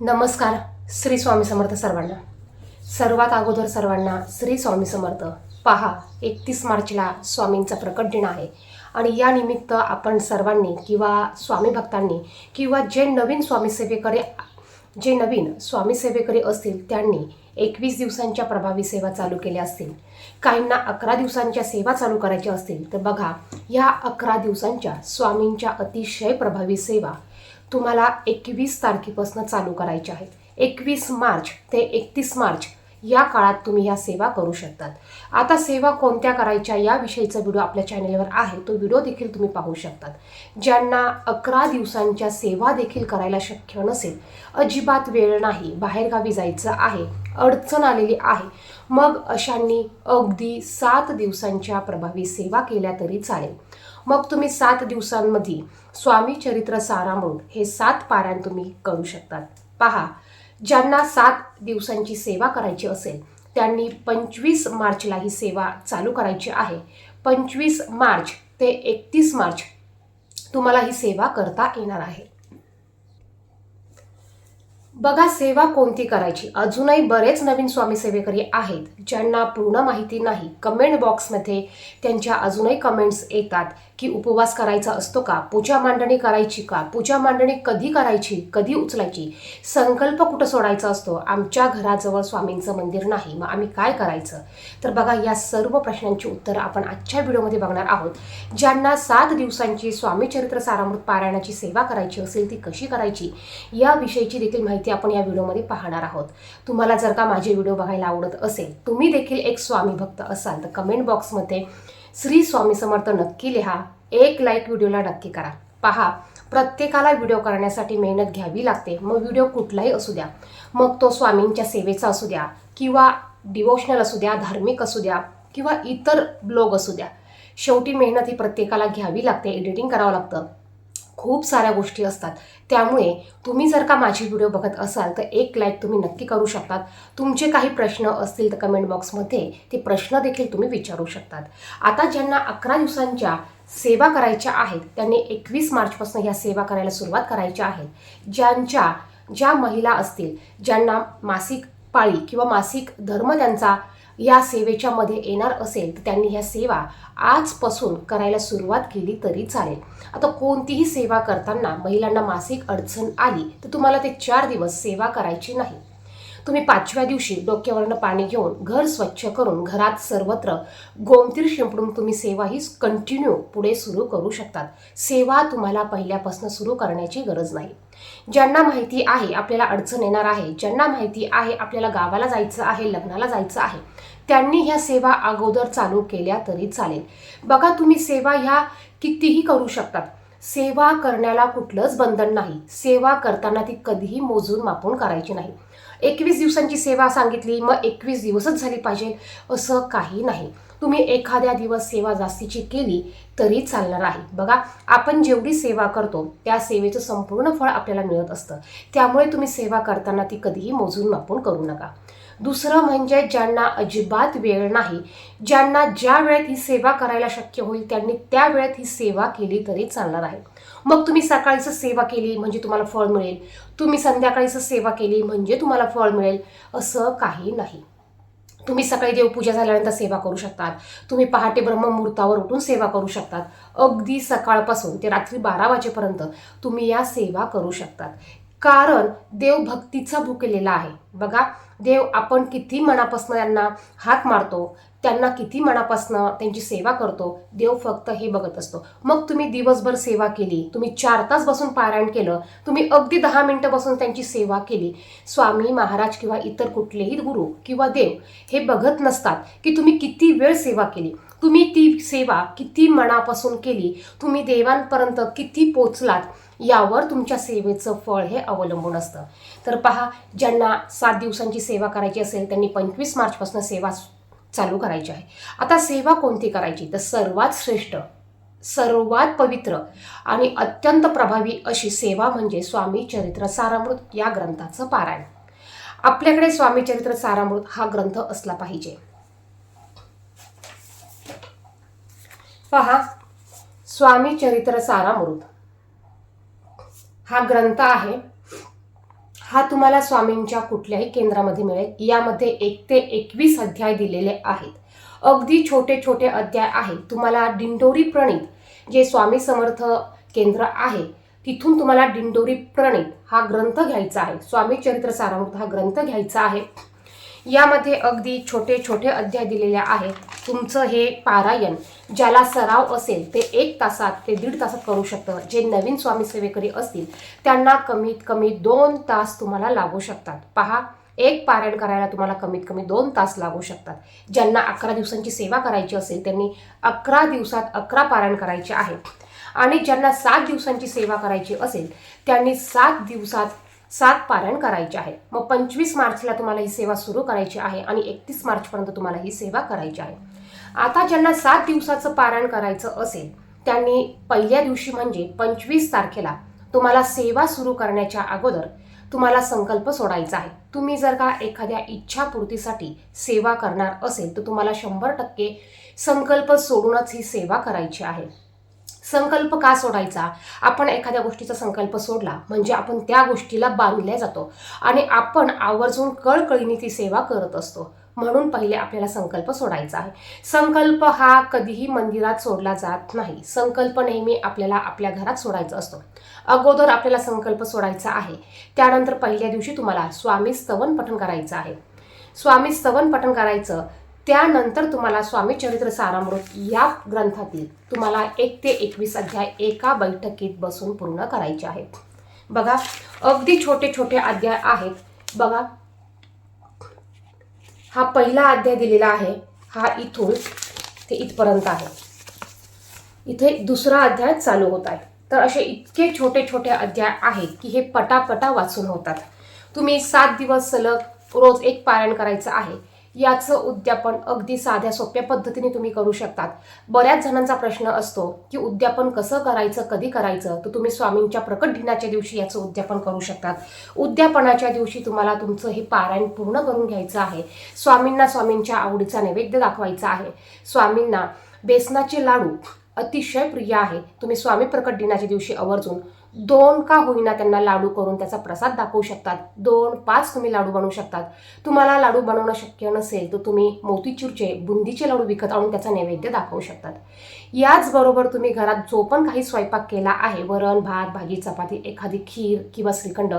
नमस्कार श्री स्वामी समर्थ सर्वांना. सर्वात अगोदर सर्वांना श्री स्वामी समर्थ. पहा एकतीस मार्चला स्वामींचा प्रकट दिन आहे. आणि या निमित्त आपण सर्वांनी किंवा स्वामी भक्तांनी किंवा जे नवीन स्वामीसेवेकरी जे नवीन स्वामीसेवेकडे असतील त्यांनी एकवीस दिवसांच्या प्रभावी सेवा चालू केल्या असतील. काहींना अकरा दिवसांच्या सेवा चालू करायच्या असतील तर बघा या अकरा दिवसांच्या स्वामींच्या अतिशय प्रभावी सेवा तुम्हाला एकवीस तारखेपासून चालू करायचे आहेत एकवीस मार्च ते एकतीस मार्च या काळात तुम्ही ह्या सेवा करू शकतात. आता सेवा कोणत्या करायच्या याविषयीचा व्हिडिओ आपल्या चॅनेलवर आहे तो व्हिडिओ देखील तुम्ही पाहू शकतात. ज्यांना अकरा दिवसांच्या सेवा देखील करायला शक्य नसेल अजिबात वेळ नाही बाहेरगावी जायचं आहे अडचण आलेली आहे मग अशांनी अगदी सात दिवसांच्या प्रभावी सेवा केल्या तरी चालेल. मग तुम्ही सात दिवसांमध्ये स्वामी चरित्र सारामृत हे सात पारायण तुम्ही करू शकतात. पहा ज्यांना सात दिवसांची सेवा करायची असेल त्यांनी पंचवीस मार्चला ही सेवा चालू करायची आहे. पंचवीस मार्च ते एकतीस मार्च तुम्हाला ही सेवा करता येणार आहे. बघा सेवा कोणती करायची? अजूनही बरेच नवीन स्वामी सेवेकरी आहेत ज्यांना पूर्ण माहिती नाही. कमेंट बॉक्समध्ये त्यांच्या अजूनही कमेंट्स येतात. की उपवास करायचा असतो का? पूजा मांडणी करायची का? पूजा मांडणी कधी करायची? कधी उचलायची? संकल्प कुठं सोडायचा असतो? आमच्या घराजवळ स्वामींचं मंदिर नाही मग आम्ही काय करायचं? तर बघा या सर्व प्रश्नांची उत्तरं आपण आजच्या व्हिडिओमध्ये बघणार आहोत. ज्यांना सात दिवसांची स्वामीचरित्र सारामृत पारायणाची सेवा करायची असेल ती कशी करायची? याविषयीची देखील माहिती आपण या व्हिडिओमध्ये पाहणार आहोत. तुम्हाला जर का माझे व्हिडिओ बघायला आवडत असेल तुम्ही देखील एक स्वामी भक्त असाल तर कमेंट बॉक्समध्ये श्री स्वामी समर्थ नक्की लिहा. एक लाईक व्हिडिओला नक्की करा. पहा प्रत्येकाला व्हिडिओ करण्यासाठी मेहनत घ्यावी लागते. मग व्हिडिओ कुठलाही असू द्या. मग तो स्वामींच्या सेवेचा असू द्या किंवा डिवोशनल असू द्या धार्मिक असू द्या किंवा इतर ब्लॉग असू द्या. शेवटी मेहनत ही प्रत्येकाला घ्यावी लागते. एडिटिंग करावं लागतं. खूप साऱ्या गोष्टी असतात. त्यामुळे तुम्ही जर का माझी व्हिडिओ बघत असाल तर एक लाईक तुम्ही नक्की करू शकतात. तुमचे काही प्रश्न असतील तर कमेंट बॉक्समध्ये ते प्रश्न देखील तुम्ही विचारू शकतात. आता ज्यांना अकरा दिवसांच्या सेवा करायच्या आहेत त्यांनी एकवीस मार्चपासून ह्या सेवा करायला सुरुवात करायच्या आहेत ज्यांच्या ज्या महिला असतील ज्यांना मासिक पाळी किंवा मासिक धर्म त्यांचा या सेवेच्या मध्ये येणार असेल तर त्यांनी ह्या सेवा आजपासून करायला सुरुवात केली तरी चालेल. आता कोणतीही सेवा करताना महिलांना मासिक अडचण आली तर तुम्हाला ते चार दिवस सेवा करायची नाही. तुम्ही पाचव्या दिवशी डोक्यावरनं पाणी घेऊन घर स्वच्छ करून घरात सर्वत्र गोमतीर शिंपडून तुम्ही सेवा ही कंटिन्यू पुढे सुरू करू शकतात. सेवा तुम्हाला पहिल्यापासून सुरू करण्याची गरज नाही. ज्यांना माहिती आहे आपल्याला अडचण येणार आहे ज्यांना माहिती आहे आपल्याला गावाला जायचं आहे लग्नाला जायचं आहे त्यांनी ह्या सेवा अगोदर चालू केल्या तरी चालेल. बघा तुम्ही सेवा ह्या कितीही करू शकतात. सेवा करण्याला कुठलंच बंधन नाही. सेवा करताना ती कधीही मोजून मापून करायची नाही. एकवीस दिवसांची सेवा सांगितली मग एकवीस दिवसच झाली पाहिजे असं काही नाही. तुम्ही एखाद्या दिवस सेवा जास्तीची केली तरी चालणार आहे. बघा आपण जेवढी सेवा करतो त्या सेवेचं संपूर्ण फळ आपल्याला मिळत असतं. त्यामुळे तुम्ही सेवा करताना ती कधीही मोजून मापून करू नका. दुसरं म्हणजे ज्यांना अजिबात वेळ नाही ज्यांना ज्या वेळेत ही सेवा करायला शक्य होईल त्यांनी त्या वेळेत ही सेवा केली तरी चालणार आहे. मग तुम्ही सकाळीच सेवा केली म्हणजे तुम्हाला फळ मिळेल. तुम्ही संध्याकाळीच सेवा केली म्हणजे तुम्हाला फळ मिळेल असं काही नाही. तुम्ही सकाळी देवपूजा झाल्यानंतर सेवा करू शकतात. तुम्ही पहाटे ब्रह्ममुहूर्तावर उठून सेवा करू शकतात. अगदी सकाळपासून ते रात्री बारा वाजेपर्यंत तुम्ही या सेवा करू शकतात. कारण देव भक्तीचा भुकलेला आहे. बघा देव आपण किती मनापासनं त्यांना हात मारतो त्यांना किती मनापासनं त्यांची सेवा करतो देव फक्त हे बघत असतो. मग तुम्ही दिवसभर सेवा केली तुम्ही चार तास बसून पारायण केलं तुम्ही अगदी दहा मिनटं बसून त्यांची सेवा केली. स्वामी महाराज किंवा इतर कुठलेही गुरु किंवा देव हे बघत नसतात की तुम्ही किती वेळ सेवा केली. तुम्ही ती सेवा किती मनापासून केली तुम्ही देवांपर्यंत किती पोचलात यावर तुमच्या सेवेचं फळ हे अवलंबून असतं. तर पहा ज्यांना सात दिवसांची सेवा करायची असेल त्यांनी पंचवीस मार्चपासून सेवा चालू करायची आहे. आता सेवा कोणती करायची? तर सर्वात श्रेष्ठ सर्वात पवित्र आणि अत्यंत प्रभावी अशी सेवा म्हणजे स्वामी चरित्र सारामृत या ग्रंथाचं पारायण. आपल्याकडे स्वामी चरित्र सारामृत हा ग्रंथ असला पाहिजे. पहा स्वामी चरित्र सारामृत. हा ग्रंथ आहे. हा तुम्हाला स्वामींच्या कुठल्याही केंद्रामध्ये मिळेल. यामध्ये एक ते एकवीस अध्याय दिलेले आहेत. अगदी छोटे छोटे अध्याय आहेत. तुम्हाला दिंडोरी प्रणित जे स्वामी समर्थ केंद्र आहे तिथून तुम्हाला दिंडोरी प्रणित हा ग्रंथ घ्यायचा आहे. स्वामी चरित्र सारामृत हा ग्रंथ घ्यायचा आहे. यामध्ये अगदी छोटे छोटे अध्याय दिलेले आहेत. तुमचं हे पारायण ज्याला सराव असेल ते एक तासात ते दीड तासात करू शकतं. जे नवीन स्वामी सेवेकरी असतील त्यांना कमीत कमी दोन तास तुम्हाला लागू शकतात. पहा एक पारायण करायला तुम्हाला कमीत कमी दोन तास लागू शकतात. ज्यांना अकरा दिवसांची सेवा करायची असेल त्यांनी अकरा दिवसात अकरा पारायण करायचे आहेत. आणि ज्यांना सात दिवसांची सेवा करायची असेल त्यांनी सात दिवसात सात पारायण करायचे आहे. मग पंचवीस मार्चला तुम्हाला ही सेवा सुरू करायची आहे आणि एकतीस मार्चपर्यंत तुम्हाला ही सेवा करायची आहे. आता ज्यांना सात दिवसाचं पारायण करायचं असेल त्यांनी पहिल्या दिवशी म्हणजे पंचवीस तारखेला तुम्हाला सेवा सुरू करण्याच्या अगोदर तुम्हाला संकल्प सोडायचा आहे. तुम्ही जर का एखाद्या इच्छापूर्तीसाठी सेवा करणार असेल तर तुम्हाला शंभर टक्के संकल्प सोडूनच ही सेवा करायची आहे. संकल्प का सोडायचा? आपण एखाद्या गोष्टीचा संकल्प सोडला म्हणजे आपण त्या गोष्टीला बांधल्या जातो आणि आपण आवर्जून कळकळीने ती सेवा करत असतो. म्हणून पहिले आपल्याला संकल्प सोडायचा आहे. संकल्प हा कधीही मंदिरात सोडला जात नाही. संकल्प नेहमी आपल्याला आपल्या घरात सोडायचा असतो. अगोदर आपल्याला संकल्प सोडायचा आहे. त्यानंतर पहिल्या दिवशी तुम्हाला स्वामी स्तवन पठण करायचं आहे. स्वामी स्तवन पठण करायचं त्यानंतर तुम्हाला स्वामी चरित्र सारामृत या ग्रंथातील तुम्हाला एक ते एकवीस अध्याय एका बैठकीत बसून पूर्ण करायचे आहेत. बघा अगदी छोटे छोटे अध्याय आहेत. बघा हा पहिला अध्याय दिलेला आहे. हा इथून ते इथपर्यंत आहे. इथे दुसरा अध्याय चालू होत आहे. तर असे इतके छोटे छोटे अध्याय आहेत की हे पटापटा वाचून होतात. तुम्ही सात दिवस सलग रोज एक पारायण करायचं आहे. याचं उद्यापन अगदी साध्या सोप्या पद्धतीने तुम्ही करू शकतात. बऱ्याच जणांचा प्रश्न असतो की उद्यापन कसं करायचं कधी करायचं? तर तुम्ही स्वामींच्या प्रकट दिनाच्या दिवशी याचं उद्यापन करू शकतात. उद्यापनाच्या दिवशी तुम्हाला तुमचं हे पारायण पूर्ण करून घ्यायचं आहे. स्वामींना स्वामींच्या आवडीचा नैवेद्य दाखवायचा आहे. स्वामींना बेसनाचे लाडू अतिशय प्रिय आहे. तुम्ही स्वामी प्रकट दिनाच्या दिवशी आवर्जून दोन का होईना त्यांना लाडू करून त्याचा प्रसाद दाखवू शकतात. दोन पाच तुम्ही लाडू बनवू शकतात. तुम्हाला लाडू बनवणं शक्य नसेल तर तुम्ही मोतीचूरचे बुंदीचे लाडू विकत आणून त्याचा नैवेद्य दाखवू शकतात. याचबरोबर तुम्ही घरात जो पण काही स्वयंपाक केला आहे वरण भात भाजी चपाती एखादी खीर किंवा श्रीखंड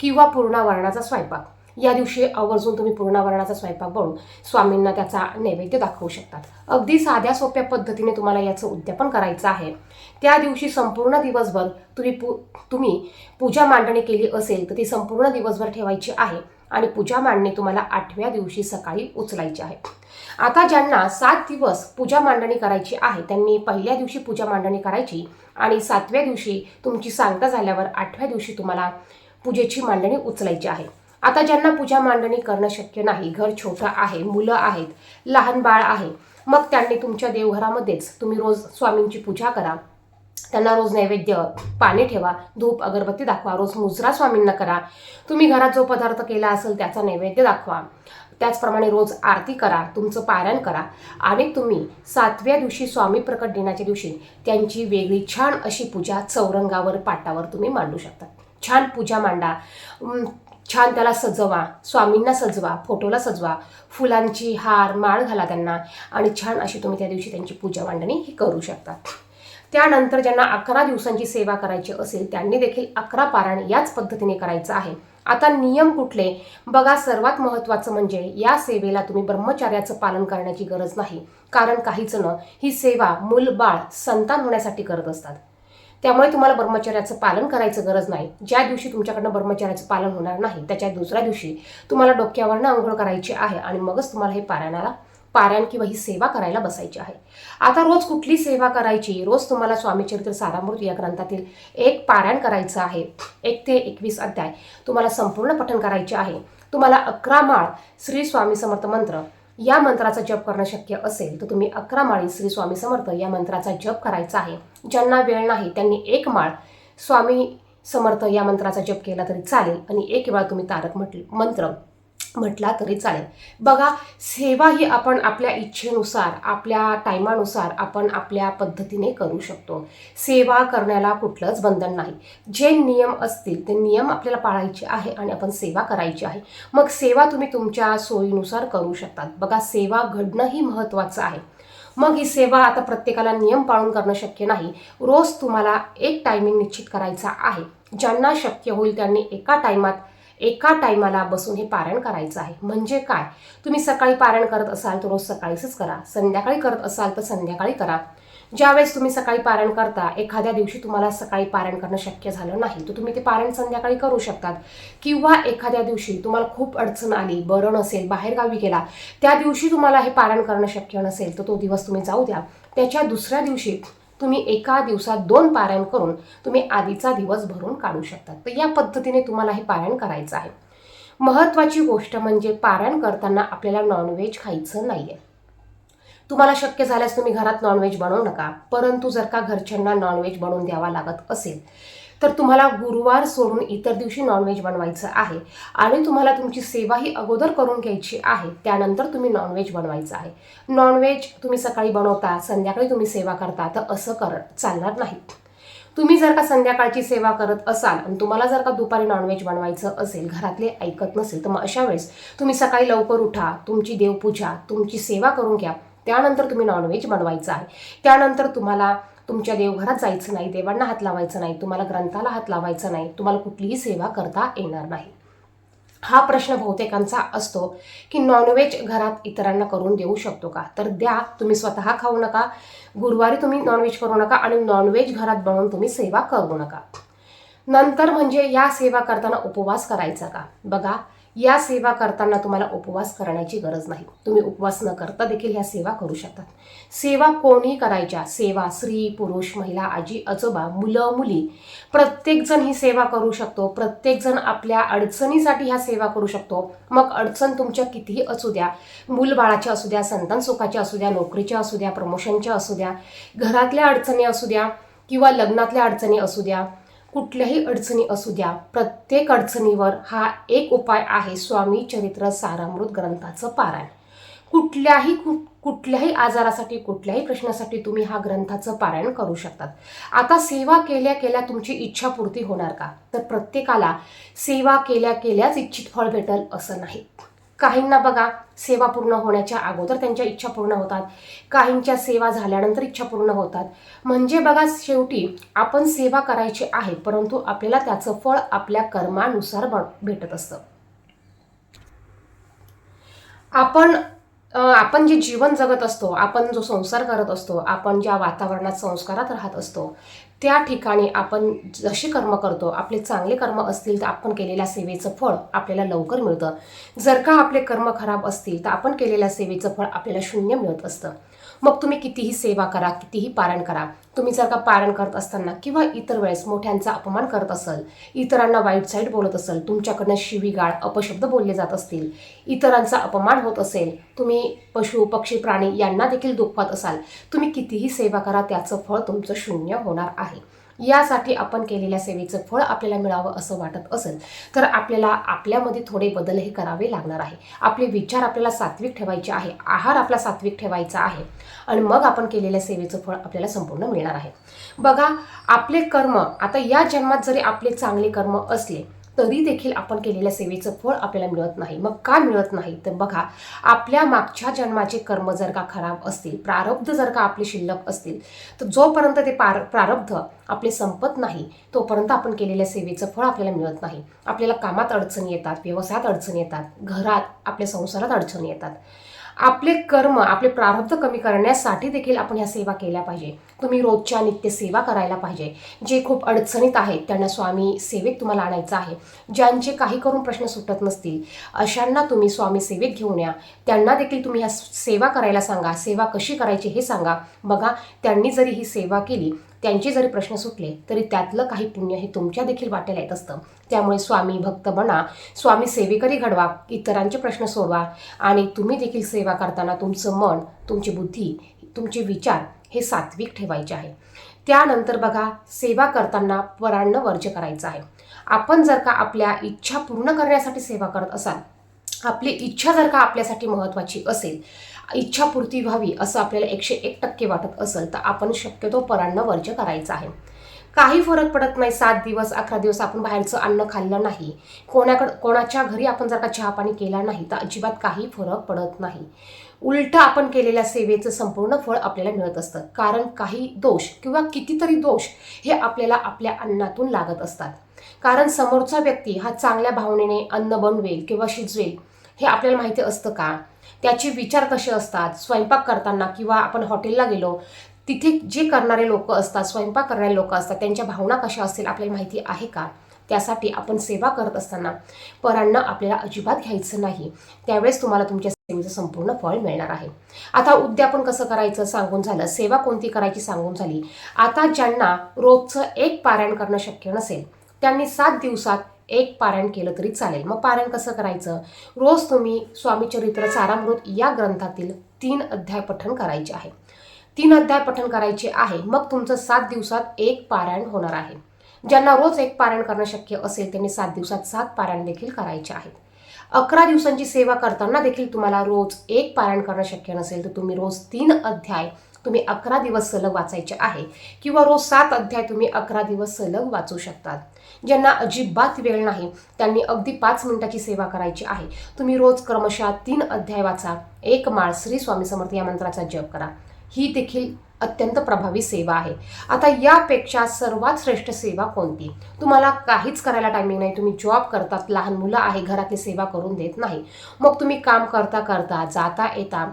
किंवा पूर्णावरणाचा स्वयंपाक. या दिवशी आवर्जून तुम्ही पूर्णावरणाचा स्वयंपाक बनवून स्वामींना त्याचा नैवेद्य दाखवू शकतात. अगदी साध्या सोप्या पद्धतीने तुम्हाला याचं उद्यापन करायचं आहे. त्या दिवशी संपूर्ण दिवसभर तुम्ही पू तुम्ही पूजा मांडणी केली असेल तर ती संपूर्ण दिवसभर ठेवायची आहे आणि पूजा मांडणी तुम्हाला आठव्या दिवशी सकाळी उचलायची आहे. आता ज्यांना सात दिवस पूजा मांडणी करायची आहे त्यांनी पहिल्या दिवशी पूजा मांडणी करायची आणि सातव्या दिवशी तुमची सांगता झाल्यावर आठव्या दिवशी तुम्हाला पूजेची मांडणी उचलायची आहे. आता ज्यांना पूजा मांडणी करणं शक्य नाही घर छोटं आहे मुलं आहेत लहान बाळ आहे मग त्यांनी तुमच्या देवघरामध्येच तुम्ही रोज स्वामींची पूजा करा. त्यांना रोज नैवेद्य पाणी ठेवा धूप अगरबत्ती दाखवा रोज मुजरा स्वामींना करा. तुम्ही घरात जो पदार्थ केला असेल त्याचा नैवेद्य दाखवा. त्याचप्रमाणे रोज आरती करा तुमचं पारायण करा. आणि तुम्ही सातव्या दिवशी स्वामी प्रकट दिनाच्या दिवशी त्यांची वेगळी छान अशी पूजा चौरंगावर पाटावर तुम्ही मांडू शकता. छान पूजा मांडा. छान त्याला सजवा स्वामींना सजवा फोटोला सजवा फुलांची हार माळ घाला त्यांना आणि छान अशी तुम्ही त्या दिवशी त्यांची पूजा मांडणी ही करू शकता. त्यानंतर ज्यांना अकरा दिवसांची सेवा करायची असेल त्यांनी देखील अकरा पारायण याच पद्धतीने करायचं आहे. आता नियम कुठले? बघा सर्वात महत्त्वाचं म्हणजे या सेवेला तुम्ही ब्रह्मचार्याचं पालन करण्याची गरज नाही. कारण काही जण ही सेवा मूल बाळ संतान होण्यासाठी करत असतात. त्यामुळे तुम्हाला ब्रह्मचर्याचं पालन करायचं गरज नाही. ज्या दिवशी तुमच्याकडनं ब्रह्मचर्याचं पालन होणार नाही त्याच्या दुसऱ्या दिवशी तुम्हाला डोक्यावरनं आंघोळ करायची आहे आणि मगच तुम्हाला हे पारायणाला पारायण किंवा ही सेवा करायला बसायची आहे. आता रोज कुठली सेवा करायची? रोज तुम्हाला स्वामीचरित्र सारामृत या ग्रंथातील एक पारायण करायचं आहे. एक ते एकवीस अध्याय. तुम्हाला संपूर्ण पठण करायचे आहे. तुम्हाला अकरा माळ श्री स्वामी समर्थ मंत्र या मंत्राचा जप करणं शक्य असेल तर तुम्ही अकरा माळी श्री स्वामी समर्थ या मंत्राचा जप करायचा आहे. ज्यांना वेळ नाही त्यांनी एक माळ स्वामी समर्थ या मंत्राचा जप केला तरी चालेल. आणि एक वेळा तुम्ही तारक म्हटलं मंत्र म्हटला तरी चालेल. बघा सेवा ही आपण आपल्या इच्छेनुसार आपल्या टायमानुसार आपण आपल्या पद्धतीने करू शकतो. सेवा करण्याला कुठलंच बंधन नाही. जे नियम असतील ते नियम आपल्याला पाळायचे आहे आणि आपण सेवा करायची आहे. मग सेवा तुम्ही तुमच्या सोयीनुसार करू शकतात. बघा सेवा घडणंही महत्त्वाचं आहे. मग ही सेवा आता प्रत्येकाला नियम पाळून करणं शक्य नाही. रोज तुम्हाला एक टायमिंग निश्चित करायचा आहे. ज्यांना शक्य होईल त्यांनी एका टायमात एका टायमाला बसून हे पारण करायचं आहे. म्हणजे काय? तुम्ही सकाळी पारण करत असाल तर रोज सकाळीच करा. संध्याकाळी करत असाल तर संध्याकाळी करा. ज्यावेळेस तुम्ही सकाळी पारण करता एखाद्या दिवशी तुम्हाला सकाळी पारण करणं शक्य झालं नाही तर तुम्ही ते पारण संध्याकाळी करू शकतात. किंवा एखाद्या दिवशी तुम्हाला खूप अडचण आली बरं नसेल बाहेरगावी गेला त्या दिवशी तुम्हाला हे पारण करणं शक्य नसेल तर तो दिवस तुम्ही जाऊ द्या. त्याच्या दुसऱ्या दिवशी तुम्ही एका दिवसात दोन पारायण करून तुम्ही आधीचा दिवस भरून काढू शकता तर या पद्धतीने तुम्हाला हे पारायण करायचं आहे. महत्त्वाची गोष्ट म्हणजे पारायण करताना आपल्याला नॉनव्हेज खायचं नाही आहे तुम्हाला शक्य झाल्यास तुम्ही घरात नॉनव्हेज बनवू नका. परंतु जर का घरच्यांना नॉनव्हेज बनवून द्यावा लागत असेल तर तुम्हाला गुरुवार सोडून इतर दिवशी नॉनव्हेज बनवायचं आहे. आणि तुम्हाला तुमची सेवा ही अगोदर करून घ्यायची आहे. त्यानंतर तुम्ही नॉनव्हेज बनवायचं आहे. नॉनव्हेज तुम्ही सकाळी बनवता संध्याकाळी तुम्ही सेवा करता तर असं कर चालणार नाही. तुम्ही जर का संध्याकाळची सेवा करत असाल आणि तुम्हाला जर का दुपारी नॉनव्हेज बनवायचं असेल घरातले ऐकत नसेल तर मग अशा वेळेस तुम्ही सकाळी लवकर उठा तुमची देवपूजा तुमची सेवा करून घ्या. त्यानंतर तुम्ही नॉनव्हेज बनवायचं आहे. त्यानंतर तुम्हाला तुमच्या देवघरात जायचं नाही देवांना हात लावायचं नाही तुम्हाला ग्रंथाला हात लावायचं नाही तुम्हाला कुठलीही सेवा करता येणार नाही. हा प्रश्न बहुतेकांचा असतो की नॉनव्हेज घरात इतरांना करून देऊ शकतो का? तर द्या तुम्ही स्वतः खाऊ नका गुरुवारी तुम्ही नॉनव्हेज करू नका आणि नॉनव्हेज घरात बनवून तुम्ही सेवा करू नका. नंतर म्हणजे या सेवा करताना उपवास करायचा का? बघा या सेवा करताना तुम्हाला उपवास करण्याची गरज नाही. तुम्ही उपवास न करता देखील ह्या सेवा करू शकतात सेवा कोणी करायच्या सेवा स्त्री पुरुष महिला आजी आजोबा मुलं मुली प्रत्येकजण ही सेवा करू शकतो. प्रत्येकजण आपल्या अडचणीसाठी ह्या सेवा करू शकतो. मग अडचण तुमच्या कितीही असू द्या मूलबाळाच्या असू द्या संतान सुखाच्या असू द्या नोकरीच्या असू द्या प्रमोशनच्या असू द्या घरातल्या अडचणी असू द्या किंवा लग्नातल्या अडचणी असू द्या कुठल्याही अडचणी असू द्या प्रत्येक अडचणीवर हा एक उपाय आहे स्वामी चरित्र सारामृत ग्रंथाचं पारायण. कुठल्याही कु कुठल्याही आजारासाठी कुठल्याही प्रश्नासाठी तुम्ही हा ग्रंथाचं पारायण करू शकतात. आता सेवा केल्या केल्या तुमची इच्छापूर्ती होणार का? तर प्रत्येकाला सेवा केल्या केल्याच इच्छित फळ भेटल असं नाही. काहींना बघा सेवा पूर्ण होण्याच्या अगोदर त्यांच्या इच्छा पूर्ण होतात. काहींच्या सेवा झाल्यानंतर इच्छा पूर्ण होतात. म्हणजे बघा शेवटी आपण सेवा करायची आहे परंतु आपल्याला त्याचं फळ आपल्या कर्मानुसार ब- भेटत असतं. आपण आपण जे जीवन जगत असतो आपण जो संसार करत असतो आपण ज्या वातावरणात संस्कारात राहत असतो त्या ठिकाणी आपण जसे कर्म करतो आपले चांगले कर्म असतील तर आपण केलेल्या सेवेचं फळ आपल्याला लवकर मिळतं. जर का आपले कर्म खराब असतील तर आपण केलेल्या सेवेचं फळ आपल्याला शून्य मिळत असतं. मग तुम्ही कितीही सेवा करा कितीही पारण करा तुम्ही जर का पारण करत असताना किंवा इतर वेळेस मोठ्यांचा अपमान करत असाल इतरांना वाईट साईड बोलत असाल तुमच्याकडनं शिवीगाळ अपशब्द बोलले जात असतील इतरांचा अपमान होत असेल तुम्ही पशु पक्षी प्राणी यांना देखील दुखवत असाल तुम्ही कितीही सेवा करा त्याचं फळ तुमचं शून्य होणार आहे. यासाठी आपण केलेल्या सेवेचं फळ आपल्याला मिळावं असं वाटत असेल तर आपल्याला आपल्यामध्ये थोडे बदलही करावे लागणार आहे. आपले विचार आपल्याला सात्विक ठेवायचे आहे आहार आपला सात्विक ठेवायचा आहे आणि मग आपण केलेल्या सेवेचं फळ आपल्याला संपूर्ण मिळणार आहे. बघा आपले कर्म आता या जन्मात जरी आपले चांगले कर्म असले तरी देखील आपण केलेल्या सेवेचं फळ आपल्याला मिळत नाही. मग का मिळत नाही? तर बघा आपल्या मागच्या जन्माचे कर्म जर का खराब असतील प्रारब्ध जर का आपले शिल्लक असतील तर जोपर्यंत ते पार प्रारब्ध आपले संपत नाही तोपर्यंत आपण केलेल्या सेवेचं फळ आपल्याला मिळत नाही. आपल्याला कामात अडचणी येतात व्यवसायात अडचणी येतात घरात आपल्या संसारात अडचणी येतात. आपले कर्म आपले प्रारब्ध कमी करण्यासाठी देखील आपण ह्या सेवा केल्या पाहिजे. तुम्ही रोजच्या नित्य सेवा करायला पाहिजे. जे खूप अडचणीत आहेत त्यांना स्वामी सेवेत तुम्हाला आणायचं आहे. ज्यांचे काही करून प्रश्न सुटत नसतील अशांना तुम्ही स्वामी सेवेत घेऊन या. त्यांना देखील तुम्ही ह्या सेवा करायला सांगा. सेवा कशी करायची हे सांगा. बघा त्यांनी जरी ही सेवा केली त्यांचे जरी प्रश्न सुटले तरी त्यातलं काही पुण्य हे तुमच्या देखील वाटेला येत असतं. त्यामुळे स्वामी भक्त बना स्वामी सेवेकरी घडवा इतरांचे प्रश्न सोडवा आणि तुम्ही देखील सेवा करताना तुमचं मन तुमची बुद्धी तुमचे विचार हे सात्विक ठेवायचे आहे. त्यानंतर बघा सेवा करताना परांना वर्ज करायचं आहे. आपण जर का आपल्या इच्छा पूर्ण करण्यासाठी सेवा करत असाल आपली इच्छा जर का आपल्यासाठी महत्त्वाची असेल इच्छापूर्ती व्हावी असं आपल्याला एकशे एक टक्के वाटत असेल तर आपण शक्यतो परांना वर्ज करायचं आहे. काही फरक पडत नाही सात दिवस अकरा दिवस आपण बाहेरचं अन्न खाल्लं नाही. कोणाकडं कोणाच्या घरी आपण जर का चहा पाणी केला नाही तर अजिबात काही फरक पडत नाही. उलट आपण केलेल्या सेवेचं संपूर्ण फळ आपल्याला मिळत असतं. कारण काही दोष किंवा कितीतरी दोष हे आपल्याला आपल्या अन्नातून लागत असतात. कारण समोरचा व्यक्ती हा चांगल्या भावनेने अन्न बनवेल किंवा शिजवेल हे आपल्याला माहिती असतं का? त्याचे विचार कसे असतात? स्वयंपाक करताना किंवा आपण हॉटेलला गेलो तिथे जे करणारे लोक असतात स्वयंपाक करणारे लोक असतात त्यांच्या भावना कशा असतील आपल्याला माहिती आहे का? त्यासाठी आपण सेवा करत असताना परांना आपल्याला अजिबात घ्यायचं नाही. त्यावेळेस तुम्हाला तुमच्या सेवेचं संपूर्ण फळ मिळणार आहे. आता उद्यापन कसं करायचं सांगून झालं? सेवा कोणती करायची सांगून झाली? आता ज्यांना रोजचं एक पारायण करणं शक्य नसेल त्यांनी सात दिवसात एक पारायण केलं तरी चालेल. मग पारायण कसं करायचं? रोज तुम्ही स्वामी चरित्र सारामृत या ग्रंथातील तीन अध्याय पठण करायचे आहे. तीन अध्याय पठण करायचे आहे. मग तुमचं सात दिवसात एक पारायण होणार आहे. ज्यांना रोज एक पारायण करणं शक्य असेल त्यांनी सात दिवसात सात पारायण देखील करायचे आहेत अकरा दिवसांची सेवा करताना देखील तुम्हाला रोज एक पारायण करणं शक्य नसेल तर तुम्ही रोज तीन अध्याय तुम्ही अकरा दिवस सलग वाचायचे आहे किंवा रोज सात अध्याय तुम्ही अकरा दिवस सलग वाचू शकतात. ज्यांना अजिबात वेळ नाही त्यांनी अगदी पाच मिनिटाची सेवा करायची आहे. तुम्ही रोज क्रमशः तीन अध्याय वाचा एक माळ श्री स्वामी समर्थ या मंत्राचा जप करा. ही देखील अत्यंत प्रभावी सेवा आहे. आता यापेक्षा सर्वात श्रेष्ठ सेवा कोणती? तुम्हाला काहीच करायला टायमिंग नाही. तुम्ही जॉब करतात लहान मुलं आहे घरातली सेवा करून देत नाही. मग तुम्ही काम करता करता जाता येता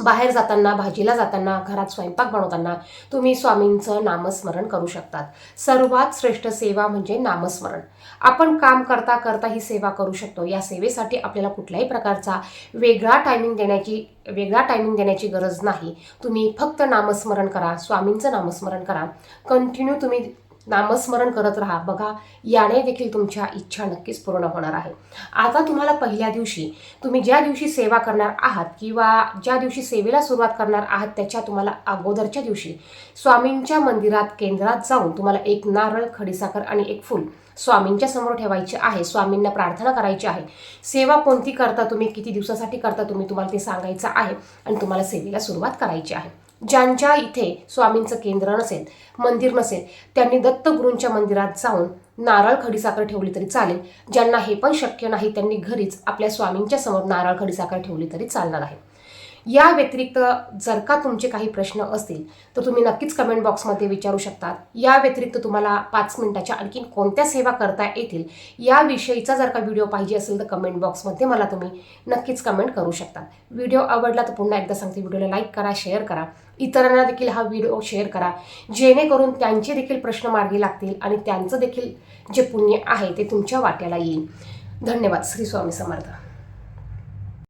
बाहेर जाताना भाजीला जाताना घरात स्वयंपाक बनवताना तुम्ही स्वामींचं नामस्मरण करू शकतात. सर्वात श्रेष्ठ सेवा म्हणजे नामस्मरण. आपण काम करता करता ही सेवा करू शकतो. या सेवेसाठी आपल्याला कुठल्याही प्रकारचा वेगळा टायमिंग देण्याची वेगळा टायमिंग देण्याची गरज नाही. तुम्ही फक्त नामस्मरण करा स्वामींचं नामस्मरण करा. कंटिन्यू तुम्ही नामस्मरण करत राहा. बघा याने देखील तुमच्या इच्छा नक्कीच पूर्ण होणार आहे. आता तुम्हाला पहिल्या दिवशी तुम्ही ज्या दिवशी सेवा करणार आहात किंवा ज्या दिवशी सेवेला सुरुवात करणार आहात त्याच्या तुम्हाला अगोदरच्या दिवशी स्वामींच्या मंदिरात केंद्रात जाऊन तुम्हाला एक नारळ खडीसाखर आणि एक फूल स्वामींच्या समोर ठेवायचे आहे. स्वामींना प्रार्थना करायची आहे. सेवा कोणती करता तुम्ही किती दिवसासाठी करता तुम्ही तुम्हाला ते सांगायचं आहे आणि तुम्हाला सेवेला सुरुवात करायची आहे. ज्यांच्या इथे स्वामींचं केंद्र नसेल मंदिर नसेल त्यांनी दत्तगुरूंच्या मंदिरात जाऊन नारळ खडीसाखर ठेवली तरी चालेल. ज्यांना हे पण शक्य नाही त्यांनी घरीच आपल्या स्वामींच्या समोर नारळ खडीसाखर ठेवली तरी चालणार आहे. या व्यतिरिक्त जर का तुमचे काही प्रश्न असतील तर तुम्ही नक्कीच कमेंट बॉक्समध्ये विचारू शकतात. या व्यतिरिक्त तुम्हाला पाच मिनिटाच्या आणखीन कोणत्या सेवा करता येतील याविषयीचा जर का व्हिडिओ पाहिजे असेल तर कमेंट बॉक्समध्ये मला तुम्ही नक्कीच कमेंट करू शकता व्हिडिओ आवडला तर पुन्हा एकदा सांगते व्हिडिओला लाईक करा शेअर करा. इतरांना देखील हा व्हिडिओ शेअर करा. जेणेकरून त्यांचे देखील प्रश्न मार्गी लागतील आणि त्यांचं देखील जे पुण्य आहे ते तुमच्या वाट्याला येईल. धन्यवाद. श्री स्वामी समर्थ.